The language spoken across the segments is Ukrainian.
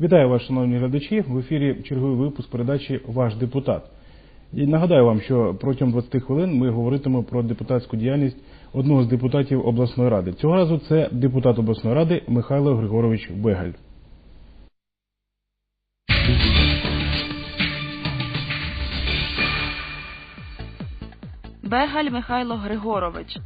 Вітаю вас, шановні глядачі. В ефірі черговий випуск передачі Ваш депутат. І нагадаю вам, що протягом 20 хвилин ми говоритимемо про депутатську діяльність одного з депутатів обласної ради. Цього разу це депутат обласної ради Михайло Григорович Бегаль. Бегаль Михайло Григорович,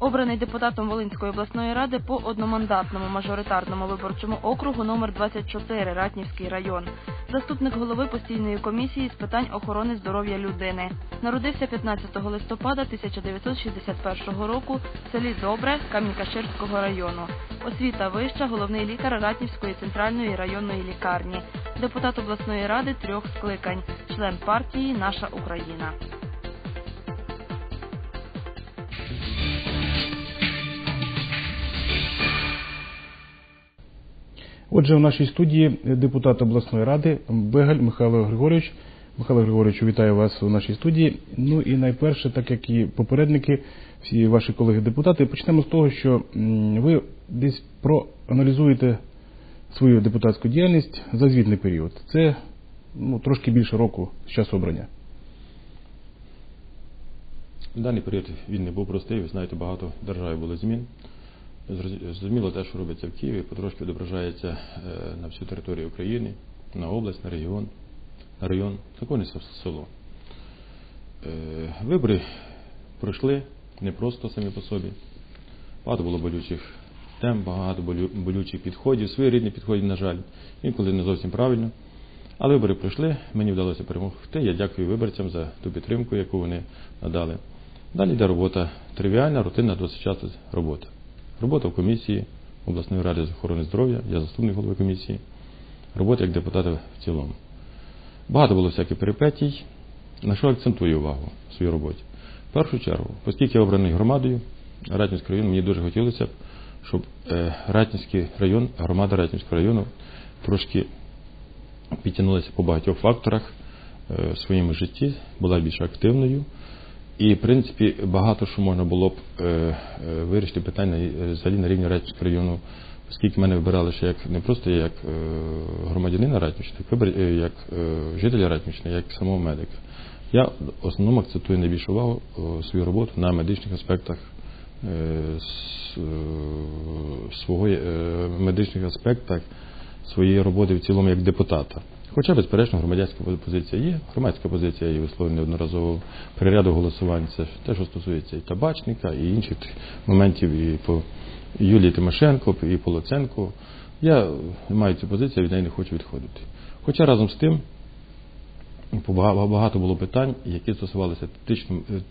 обраний депутатом Волинської обласної ради по одномандатному мажоритарному виборчому округу номер 24 Ратнівський район, заступник голови постійної комісії з питань охорони здоров'я людини. Народився 15 листопада 1961 року в селі Добре Камінькаширського району. Освіта вища, головний лікар Ратнівської центральної районної лікарні, депутат обласної ради трьох скликань, член партії Наша Україна. Отже, в нашій студії депутат обласної ради Бегаль Михайло Григорович. Михайло Григорович, вітаю вас у нашій студії. Ну і найперше, так як і попередники, всі ваші колеги-депутати, почнемо з того, що ви десь проаналізуєте свою депутатську діяльність за звітний період. Це ну, трошки більше року з часу обрання. Даний період він не був простий, ви знаєте, багато в державі було змін. Зрозуміло, те, що робиться в Києві, потрошки відображається е, на всю територію України, на область, на регіон, на район, також не село. Е, Вибори пройшли не просто самі по собі. Багато було болючих тем, багато болючих підходів, своєрідних підходів, на жаль, інколи не зовсім правильно. Але вибори пройшли, мені вдалося перемогти. Я дякую виборцям за ту підтримку, яку вони надали. Далі йде робота тривіальна, рутинна, досить часто робота. Робота в комісії обласної ради з охорони здоров'я, я заступник голови комісії, робота як депутата в цілому. Багато було всяких перипетій, на що акцентую увагу в своїй роботі. В першу чергу, оскільки я обраний громадою, Ратнівський район, мені дуже хотілося б, щоб е, Ратнівський район, громада Ратнівського району трошки підтягнулася по багатьох факторах е, в своєму житті, була більш активною. І, в принципі, багато що можна було б е, е, вирішити питання е, взагалі на рівні Ратнівського району, оскільки мене вибирали ще як не просто як е, громадянина вибор- е, як е, жителя Ратнівщини, як самого медика. Я в основному акцентую найбільшу увагу свою роботу на медичних аспектах свого медичних аспектах своєї роботи в цілому як депутата. Хоча, безперечно, громадянська позиція є, громадська позиція є висловлена неодноразово при ряду голосувань. Це те, що стосується і табачника, і інших моментів, і по Юлії Тимошенко, і по Луценку. Я маю цю позицію, від неї не хочу відходити. Хоча разом з тим бага- багато було питань, які стосувалися е,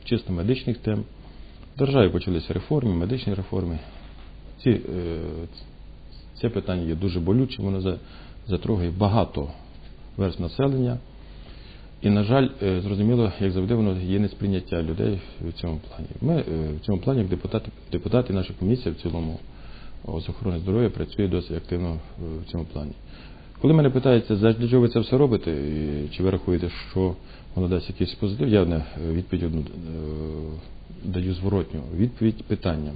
чисто медичних тем. В державі почалися реформи, медичні реформи. Ці, е, це питання є дуже болючим, воно за- затрогає багато верст населення. І, на жаль, е, зрозуміло, як завжди, воно є несприйняття людей в цьому плані. Ми е, в цьому плані, як депутати, депутати, наша комісія в цілому з охорони здоров'я працює досить активно е, в цьому плані. Коли мене питається, за чого ви це все робите, і чи ви рахуєте, що воно дасть якийсь позитив, я не відповідь одну даю зворотню відповідь питанням.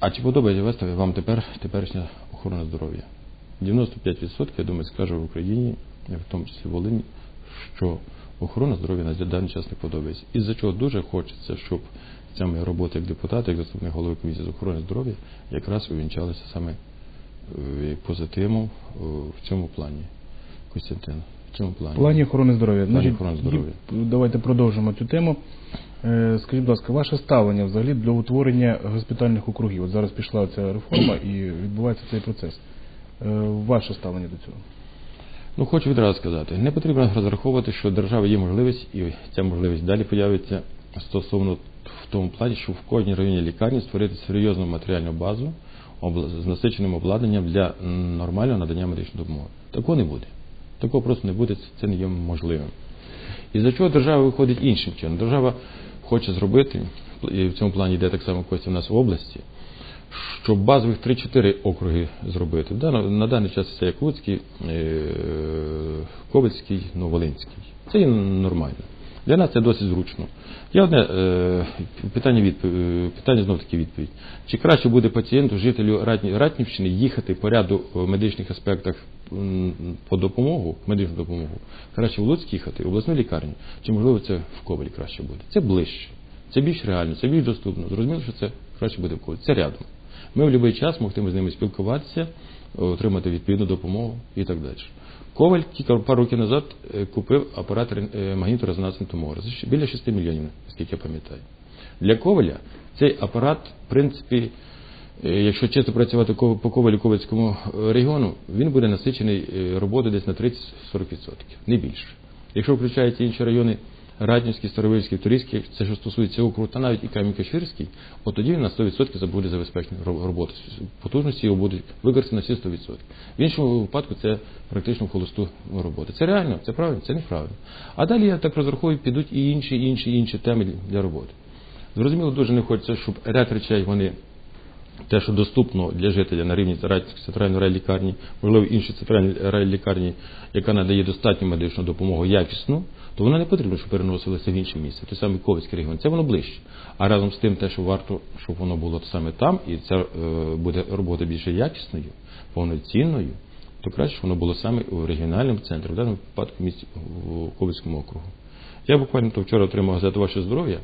А чи подобається вас вам тепер теперішня охорона здоров'я? 95% я думаю, скаже в Україні, в тому числі в Волині, що охорона здоров'я на даний час не подобається. І за чого дуже хочеться, щоб ця моя робота як депутата, як заступник голови комісії з охорони здоров'я, якраз увінчалася саме е, позитивом е, в цьому плані. Костянтин, в цьому плані. В плані охорони здоров'я. плані охорони здоров'я. Давайте продовжимо цю тему. Е, Скажіть, будь ласка, ваше ставлення взагалі до утворення госпітальних округів? От зараз пішла ця реформа і відбувається цей процес. Е, Ваше ставлення до цього? Ну, хочу відразу сказати, не потрібно розраховувати, що в держави є можливість, і ця можливість далі появиться стосовно в тому плані, що в кожній районній лікарні створити серйозну матеріальну базу з насиченим обладнанням для нормального надання медичної допомоги. Такого не буде. Такого просто не буде, це не є можливим. І за чого держава виходить іншим чином? Держава хоче зробити, і в цьому плані йде так само Костя в нас в області, щоб базових 3-4 округи зробити. На, даний час це як Луцький, е, Ковальський, ну, Волинський. Це є нормально. Для нас це досить зручно. Є одне е, питання, відповідь, е, питання знов таки відповідь. Чи краще буде пацієнту, жителю Ратні- Ратнівщини їхати по ряду медичних аспектах по допомогу, медичну допомогу, краще в Луцьк їхати, в обласну лікарню, чи можливо це в Ковалі краще буде? Це ближче, це більш реально, це більш доступно. Зрозуміло, що це краще буде в Ковалі. Це рядом. Ми в будь-який час могли з ними спілкуватися, отримати відповідну допомогу і так далі. Коваль тільки пару років назад е, купив апарат е, магнітно-резонансної. Це біля 6 мільйонів, наскільки я пам'ятаю. Для Коваля цей апарат, в принципі, е, якщо чисто працювати по Ковалю Ковальському регіону, він буде насичений роботою десь на 30-40%, не більше. Якщо включаються інші райони, Раднівський, Старовильський, Турійський, це що стосується округу, та навіть і Кам'янка-Ширський, от тоді на 100% буде забезпечений ро- роботи. Потужності його будуть використані на всі 100%. В іншому випадку це практично холосту роботи. Це реально, це правильно, це неправильно. А далі я так розраховую, підуть і інші, інші, інші теми для роботи. Зрозуміло, дуже не хочеться, щоб ряд речей вони те, що доступно для жителя на рівні центральної райлікарні, можливо, іншої центральної райлікарні, яка надає достатню медичну допомогу якісну, то вона не потрібно, щоб переносилося в інше місце, той самий Ковицький регіон. Це воно ближче. А разом з тим, те, що варто, щоб воно було саме там, і ця е, буде робота більше якісною, повноцінною, то краще, щоб воно було саме у регіональному центрі, в даному випадку місті в Ковицькому округу. Я буквально то вчора отримав газету Ваше здоров'я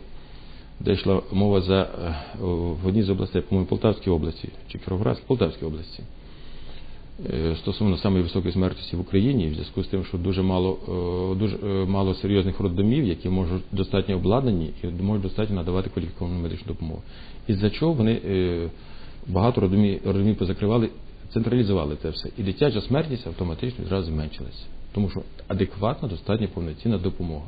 де йшла мова за е, в одній з областей, по-моєму, Полтавській області чи Кіровоградській, Полтавській області. е, Стосовно самої високої смертності в Україні, в зв'язку з тим, що дуже мало, е, дуже мало серйозних роддомів, які можуть достатньо обладнані і можуть достатньо надавати кваліфіковану медичну допомогу. Із-за чого вони багато роддомів, роддомів позакривали, централізували це все. І дитяча смертність автоматично відразу зменшилася. Тому що адекватна, достатньо повноцінна допомога.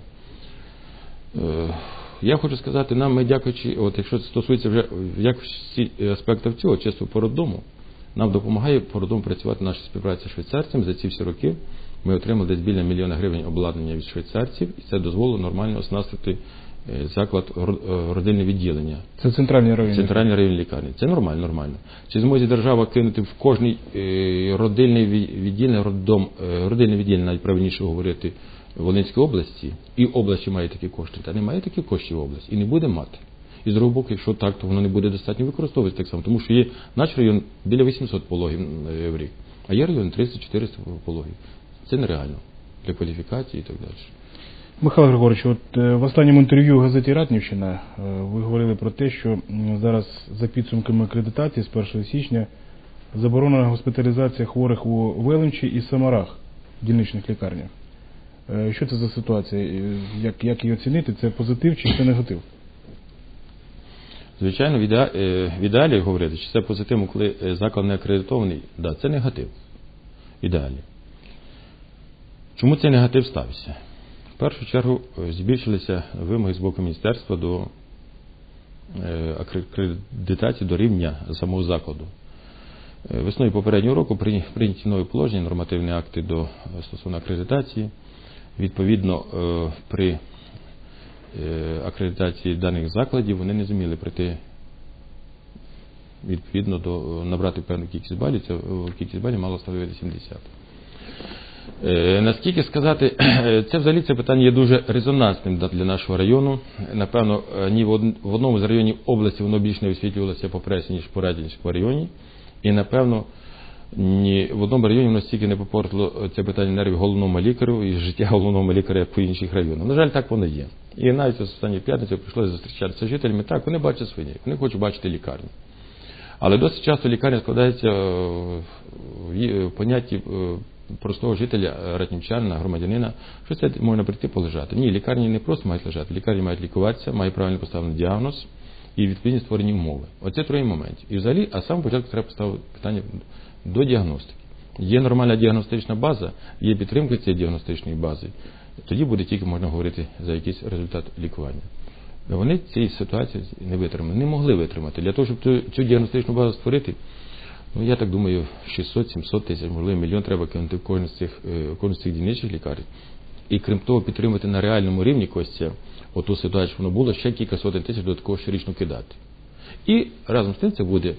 Я хочу сказати, нам ми дякуючи, от якщо це стосується вже в якості аспектів цього, чисто по роддому, нам допомагає по роддому працювати наша співпраця з швейцарцями. За ці всі роки ми отримали десь біля мільйона гривень обладнання від швейцарців, і це дозволило нормально оснастити е, заклад е, родильне відділення. Це центральний район. Центральний район лікарні. Це нормально, нормально. Чи зможе держава кинути в кожний е, родильний відділення, роддом, родильне відділення, навіть правильніше говорити, в Волинській області, і області має такі кошти, та немає таких коштів в області, і не буде мати. І з другого боку, якщо так, то воно не буде достатньо використовуватися так само, тому що є наш район біля 800 пологів е, в рік, а є район 300-400 пологів. Це нереально для кваліфікації і так далі. Михайло Григорович, от е, в останньому інтерв'ю газеті Ратнівщина е, ви говорили про те, що зараз за підсумками акредитації з 1 січня заборонена госпіталізація хворих у Велимчі і Самарах в дільничних лікарнях. Е, Що це за ситуація? Е, Як, як її оцінити? Це позитив чи це негатив? Звичайно, в ідеалі, в ідеалі говорити, чи це позитивно, коли е, заклад не акредитований, да, це негатив. Ідеалі. Чому цей негатив стався? В першу чергу е, збільшилися вимоги з боку міністерства до е, акредитації до рівня самого закладу. Е, Весною попереднього року прийняті нові положення, нормативні акти до е, стосовно акредитації. Відповідно, е, при е, акредитації даних закладів вони не зуміли прийти відповідно до набрати певну кількість балів. Ця е, кількість балів мала становити 70. Е, Наскільки сказати, це взагалі це питання є дуже резонансним для нашого району. Напевно, е, ні в одному з районів області воно більш не висвітлювалося по пресі, ніж по Радянському районі. І напевно, ні в одному районі воно стільки не попортило це питання нервів головному лікарю і життя головного лікаря, як по інших районах. На жаль, так воно є. І навіть з останньої п'ятниці прийшлося зустрічатися з жителями. Так, вони бачать свині, вони хочуть бачити лікарню. Але досить часто лікарня складається е, в понятті е, простого жителя, е, ратнівчанина, громадянина, що це можна прийти полежати. Ні, лікарні не просто мають лежати, лікарні мають лікуватися, має правильно поставлений діагноз і відповідні створені умови. Оце троє моментів. І взагалі, а саме початку треба поставити питання до діагностики. Є нормальна діагностична база, є підтримка цієї діагностичної бази, тоді буде тільки можна говорити за якийсь результат лікування. Вони цієї ситуації не витримали, не могли витримати. Для того, щоб цю, діагностичну базу створити, ну я так думаю, 600-700 тисяч, можливо, мільйон треба кинути в кожен з цих, е, кожен з цих дільничих лікарень. І крім того, підтримати на реальному рівні Костя, оту ситуацію, що воно було, ще кілька сотень тисяч додатково щорічно кидати. І разом з тим це буде,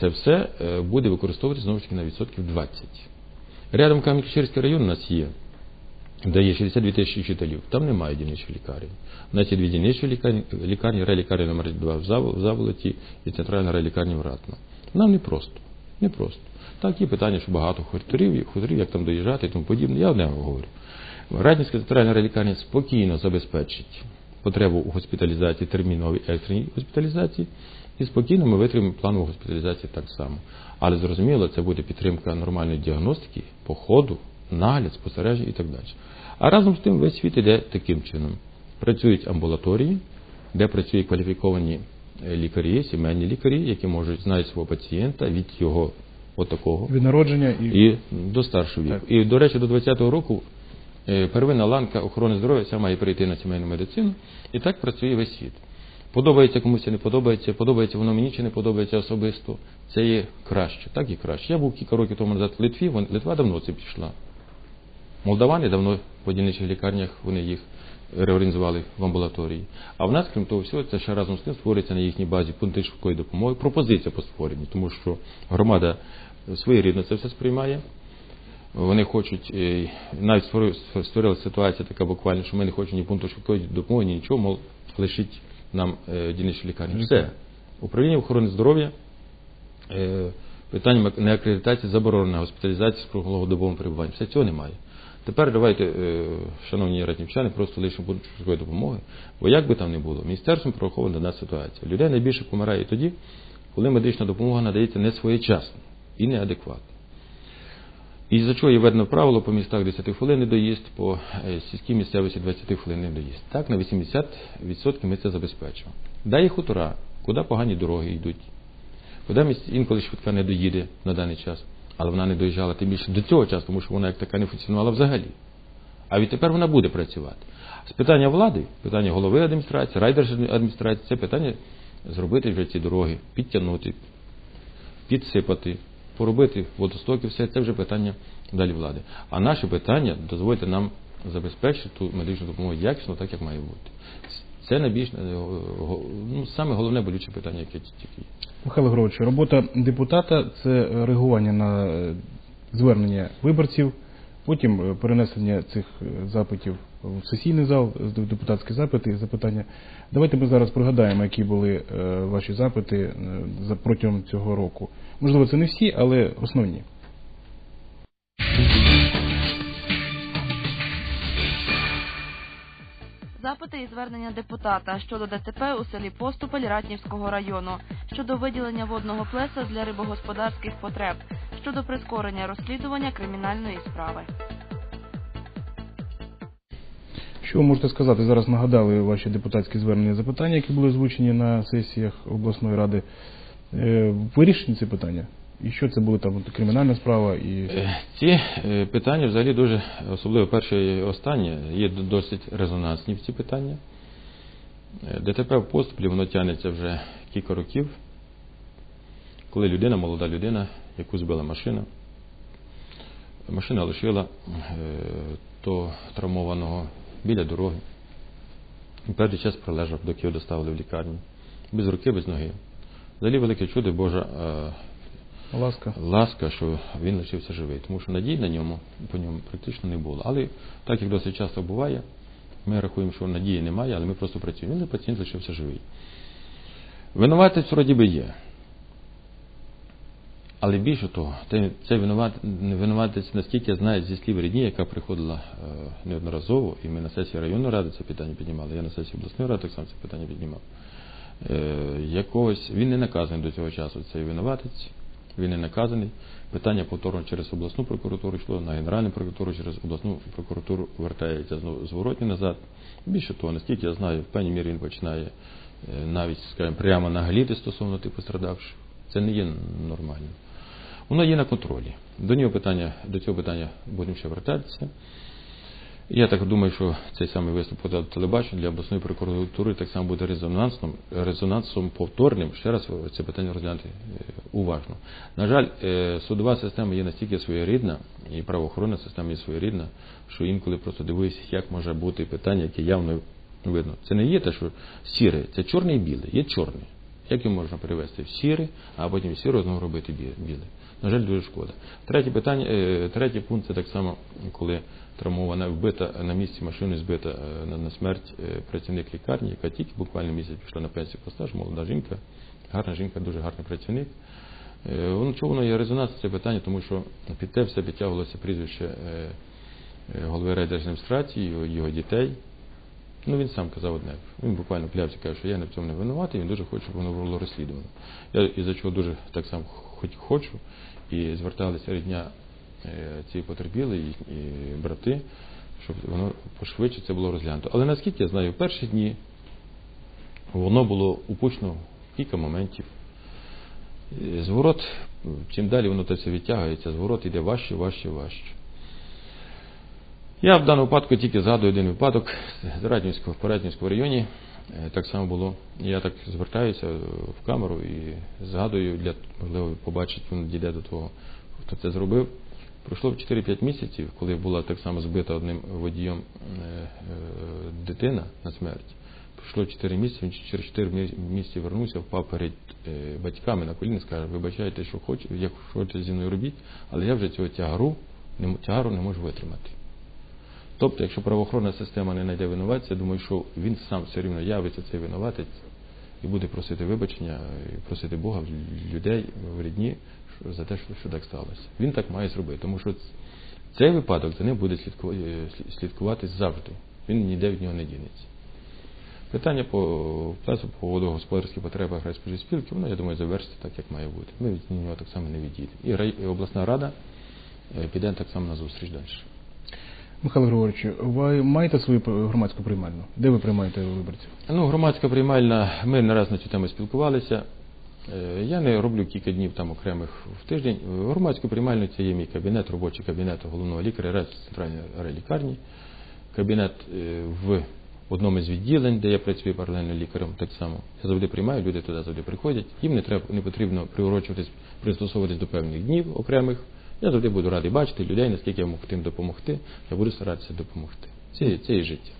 це все е, буде використовуватися знову ж таки на відсотків 20. Рядом Кам'янки-Щирський район у нас є. де є 62 тисячі вчителів, там немає дільничих лікарень. У нас є дві дільничі лікарні, лікарні райлікарня номер 2 в Заволоті і центральна райлікарня в Ратно. Нам не просто. Не просто. Так, є питання, що багато хуторів, хуторів, як там доїжджати і тому подібне. Я одне говорю. Радницька центральна райлікарня спокійно забезпечить потребу у госпіталізації, терміновій екстреній госпіталізації, і спокійно ми витримаємо планову госпіталізацію так само. Але зрозуміло, це буде підтримка нормальної діагностики, походу, нагляд, спостереження і так далі. А разом з тим весь світ іде таким чином. Працюють амбулаторії, де працюють кваліфіковані е, лікарі, сімейні лікарі, які можуть знати свого пацієнта від його отакого Від народження і, і до старшого віку. І, до речі, до 20-го року е, первинна ланка охорони здоров'я має перейти на сімейну медицину, і так працює весь світ. Подобається комусь, чи не подобається, подобається воно мені чи не подобається особисто. Це є краще, так і краще. Я був кілька років тому назад в Литві, Литва давно це пішла. Молдавани давно по дільничих лікарнях вони їх реорганізували в амбулаторії. А в нас, крім того всього, це ще разом з тим створюється на їхній базі пункти швидкої допомоги, пропозиція по створенню, тому що громада своєрідно це все сприймає. Вони хочуть, е, навіть створилася ситуація така буквально, що ми не хочемо ні пункту швидкої допомоги, ні нічого, мов лишіть нам е, дільничні лікарні. Все. Управління охорони здоров'я е, питанням неакредитації заборонена госпіталізація з круглогодовим перебуванням. Все цього немає. Тепер давайте, е, шановні ратнівчани, просто лишимо пункт швидкої допомоги, бо як би там не було, міністерством прорахована дана ситуація. Людей найбільше помирає тоді, коли медична допомога надається не своєчасно і неадекватно. І за чого є введено правило по містах 10 хвилин доїзд, по е, сільській місцевості 20 хвилин доїзд. Так, на 80% ми це забезпечимо. Дай хутора, куди погані дороги йдуть, куди інколи швидка не доїде на даний час, але вона не доїжджала тим більше до цього часу, тому що вона як така не функціонувала взагалі. А відтепер вона буде працювати. З питання влади, питання голови адміністрації, райдержадміністрації, це питання зробити вже ці дороги, підтягнути, підсипати, поробити водостоки, все це вже питання далі влади. А наше питання дозволити нам забезпечити ту медичну допомогу якісно, так як має бути. Це найбільш е, ну, саме головне болюче питання, яке тільки. Михайло Гровичу. робота депутата це реагування на е, звернення виборців, потім е, перенесення цих е, запитів в сесійний зал, депутатські запити і запитання. Давайте ми зараз пригадаємо, які були е, ваші запити за- протягом цього року. Можливо, це не всі, але основні. Запити і звернення депутата щодо ДТП у селі Поступель Ратнівського району, щодо виділення водного плеса для рибогосподарських потреб, щодо прискорення розслідування кримінальної справи. Що ви можете сказати? Зараз нагадали ваші депутатські звернення і запитання, які були озвучені на сесіях обласної ради. Е, Вирішені ці питання? І що це були там кримінальна справа і Е, Ці е, питання взагалі дуже, особливо перше і останнє, є досить резонансні в ці питання. ДТП в поступлі воно тягнеться вже кілька років, коли людина, молода людина, яку збила машина, машина лишила е, то травмованого біля дороги. І певний час пролежав, доки його доставили в лікарню. Без руки, без ноги. Взагалі велике чудо Божа е, ласка? ласка, що він лишився живий, тому що надій на ньому по ньому практично не було. Але так як досить часто буває, ми рахуємо, що надії немає, але ми просто працюємо. Він пацієнт лишився живий. Винуватець вроді би є. Але більше того, винуват, винуватець, наскільки я знаю, зі слів рідні, яка приходила е, неодноразово, і ми на сесії районної ради це питання піднімали, я на сесії обласної ради так само це питання піднімав. Е, якогось, він не наказаний до цього часу, цей винуватець, він не наказаний. Питання повторно через обласну прокуратуру йшло, на Генеральну прокуратуру, через обласну прокуратуру вертається знову зворотні назад. Більше того, наскільки я знаю, в певній мірі він починає е, навіть, скажімо, прямо нагліти стосовно тих пострадавших. Це не є нормально. Воно є на контролі. До нього питання, до цього питання будемо ще вертатися. Я так думаю, що цей самий виступ по телебаченню для обласної прокуратури так само буде резонансним, резонансом повторним. Ще раз це питання розглянути е, уважно. На жаль, е, судова система є настільки своєрідна, і правоохоронна система є своєрідна, що інколи просто дивуюся, як може бути питання, яке явно видно. Це не є те, що сіре, це чорне і біле, є чорне. Як його можна перевести в сіре, а потім сіро знову робити бі- біле. На жаль, дуже шкода. Третє питання, е, третій пункт це так само, коли травмована вбита на місці машини збита е, на, смерть е, працівник лікарні, яка тільки буквально місяць пішла на пенсію по стажу, молода жінка, гарна жінка, дуже гарний працівник. Чому воно є резонанс це питання, тому що під те все підтягувалося прізвище голови райдержадміністрації, його дітей. Ну він сам казав одне. Він буквально клявся, каже, що я не в цьому не винуватий, він дуже хоче, щоб воно було розслідувано. Я і за чого дуже так само хоч хочу, і зверталися рідня е, цієї потерпіли, і, і брати, щоб воно пошвидше це було розглянуто. Але наскільки я знаю, в перші дні воно було упущено кілька моментів. Е, Зворот, чим далі воно це все відтягується, зворот йде важче, важче, важче. Я в даному випадку тільки згадую один випадок з Раднівського, в Раднівському районі. Е, Так само було. Я так звертаюся в камеру і згадую, для можливо побачить, він дійде до того, хто це зробив. Пройшло 4-5 місяців, коли була так само збита одним водієм е, е, дитина на смерть. Пройшло 4 місяці, він через 4 мі- місяці вернувся, впав перед батьками на коліна, скаже, вибачайте, що хочете, як хочете зі мною робіть, але я вже цього тягару, тягару не можу витримати. Тобто, якщо правоохоронна система не знайде винуватця, думаю, що він сам все рівно явиться цей винуватець і буде просити вибачення, і просити Бога людей в рідні за те, що, так сталося. Він так має зробити, тому що цей випадок за ним буде е, слідкуватись завжди. Він ніде від нього не дінеться. Питання по плесу по водогосподарських потребах райспоживспілки, воно, я думаю, завершиться так, як має бути. Ми від нього так само не відійдемо. І обласна рада е, піде так само на зустріч далі. Михайло Григорович, ви маєте свою громадську приймальну? Де ви приймаєте виборців? Ну, громадська приймальна, ми не раз на цю тему спілкувалися. Е, Я не роблю кілька днів там окремих в тиждень. Громадську приймальну це є мій кабінет, робочий кабінет головного лікаря Рез центральної райлікарні, кабінет е, в одному з відділень, де я працюю паралельно лікарем, так само. Я завжди приймаю, люди туди завжди приходять. Їм не треба не потрібно приурочуватись, пристосовуватись до певних днів окремих. Я завжди буду радий бачити людей, наскільки я можу тим допомогти. Я буду старатися допомогти. Це, це і життя.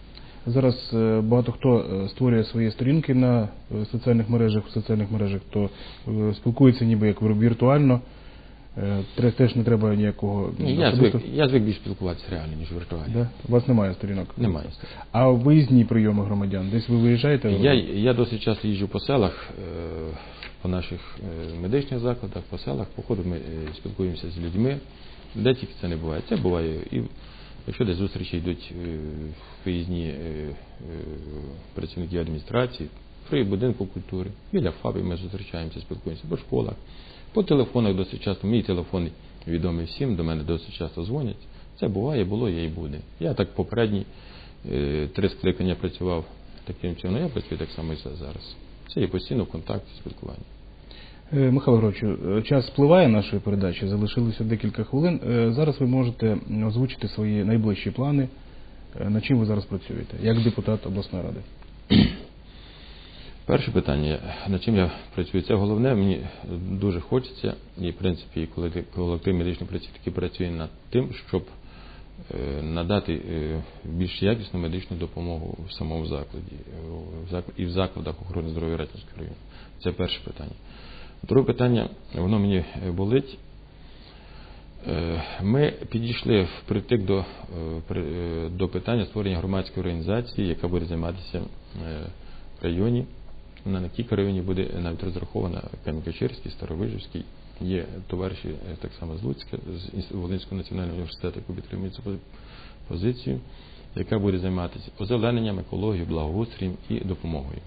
Зараз е, багато хто е, створює свої сторінки на е, соціальних мережах, в соціальних мережах, то спілкується ніби як віртуально. Е, Теж не треба ніякого Ні, я звик, я звик більш спілкуватися реально, ніж віртуально. Да? У вас немає сторінок? Немає. А виїзні прийоми громадян? Десь ви виїжджаєте? Я, я досить часто їжджу по селах, е, по наших е, медичних закладах, по селах, по ходу ми спілкуємося з людьми. Де тільки це не буває. Це буває і якщо десь зустрічі йдуть виїзні працівники адміністрації, при будинку культури, біля ФАБів ми зустрічаємося, спілкуємося по школах, по телефонах досить часто. Мій телефон відомий всім, до мене досить часто дзвонять. Це буває, було, є і буде. Я так попередні е, три скликання працював таким чином, я працюю так само і зараз. Це є постійно в контакті, спілкування. Е, Михайло Григоровичу, е, час спливає нашої передачі, залишилося декілька хвилин. Зараз ви можете озвучити свої найближчі плани, над чим ви зараз працюєте, як депутат обласної ради. Перше питання, над чим я працюю, це головне, мені дуже хочеться, і в принципі колектив, колектив медичних працівників працює над тим, щоб е, надати е, більш якісну медичну допомогу в самому закладі е, і в закладах охорони здоров'я Ратинського району. Це перше питання. Друге питання, воно мені е, болить. Е, Ми підійшли впритик до, е, е, до питання створення громадської організації, яка буде займатися е, в районі. На кілька районів буде навіть розрахована Кам'янка-Чирський, Старовижівський. Є товариші е, так само з Луцька, з Волинського національного університету, які підтримують цю позицію, яка буде займатися озелененням, екологією, благоустрієм і допомогою.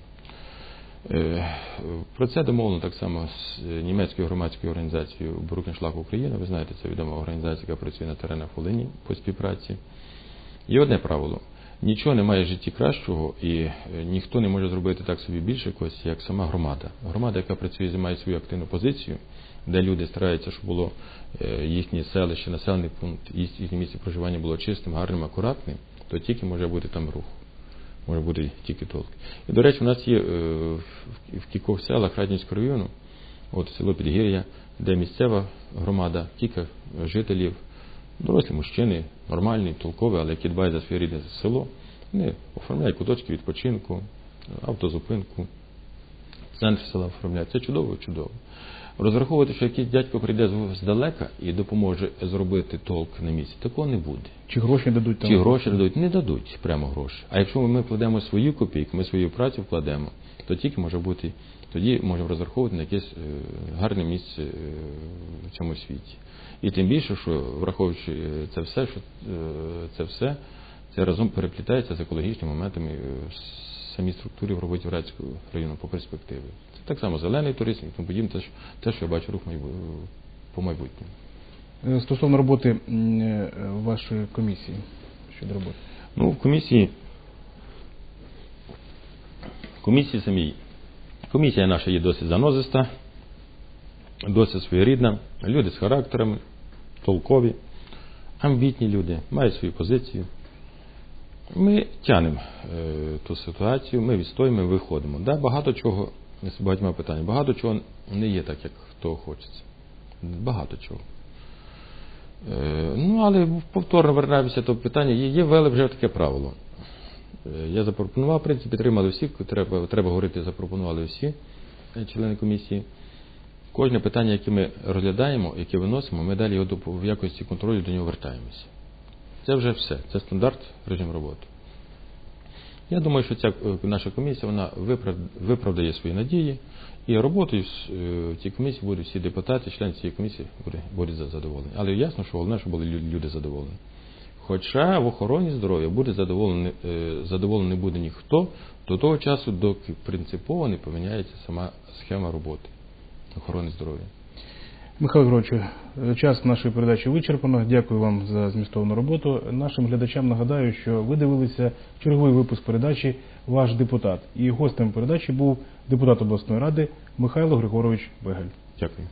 Е, Про це домовлено так само з е, німецькою громадською організацією Брукеншлаг Україна. Ви знаєте, це відома організація, яка працює на теренах Волині по співпраці. Є одне правило. Нічого немає в житті кращого, і е, ніхто не може зробити так собі більше когось, як сама громада. Громада, яка працює, займає свою активну позицію, де люди стараються, щоб було е, їхнє селище, населений пункт, їх- їхнє місце проживання було чистим, гарним, акуратним, то тільки може бути там рух. Може бути тільки толк. І, до речі, у нас є е, в кількох селах Раднівського району, от село Підгір'я, де місцева громада, кілька жителів, дорослі мужчини, нормальні, толкові, але які дбають за своє рідне село, вони оформляють куточки відпочинку, автозупинку, центр села оформляти. Це чудово, чудово. Розраховувати, що якийсь дядько прийде здалека і допоможе зробити толк на місці, такого не буде. Чи гроші дадуть там? Чи гроші дадуть? Не дадуть прямо гроші. А якщо ми вкладемо свою копійку, ми свою працю вкладемо, то тільки може бути, тоді можемо розраховувати на якесь е, гарне місце е, в цьому світі. І тим більше, що враховуючи е, це все, що це все, це разом переплітається з екологічними моментами в самій структурі в роботі Вратського району по перспективі. Це так само зелений туризм і тому подібне, те, що- я бачу рух по майбутньому. Стосовно роботи вашої комісії щодо роботи. Ну, в комісії. В комісії самій. Комісія наша є досить занозиста, досить своєрідна. Люди з характерами, толкові, амбітні люди, мають свою позицію. Ми тянемо е, ту ситуацію, ми відстоїмо, виходимо. Да, багато чого з багатьма питаннями, багато чого не є так, як хто хочеться. Багато чого. Е, Ну, але повторно вернемося до питання. Є ввели вже таке правило. Е, Я запропонував, в принципі, підтримали всі, треба, треба говорити, запропонували всі е, члени комісії. Кожне питання, яке ми розглядаємо, яке виносимо, ми далі його в якості контролю до нього вертаємося. Це вже все. Це стандарт режим роботи. Я думаю, що ця е, наша комісія вона виправдає свої надії, і роботою е, в цій комісії будуть всі депутати, члени цієї комісії будуть задоволені. Але ясно, що головне, щоб були люди задоволені. Хоча в охороні здоров'я буде задоволений, е, задоволений буде ніхто до того часу, доки принципово не поміняється сама схема роботи охорони здоров'я. Михайло Григоровичу, е, час нашої передачі вичерпано. Дякую вам за змістовну роботу. Нашим глядачам нагадаю, що ви дивилися черговий випуск передачі Ваш депутат. І гостем передачі був депутат обласної ради Михайло Григорович Бегель. Дякую.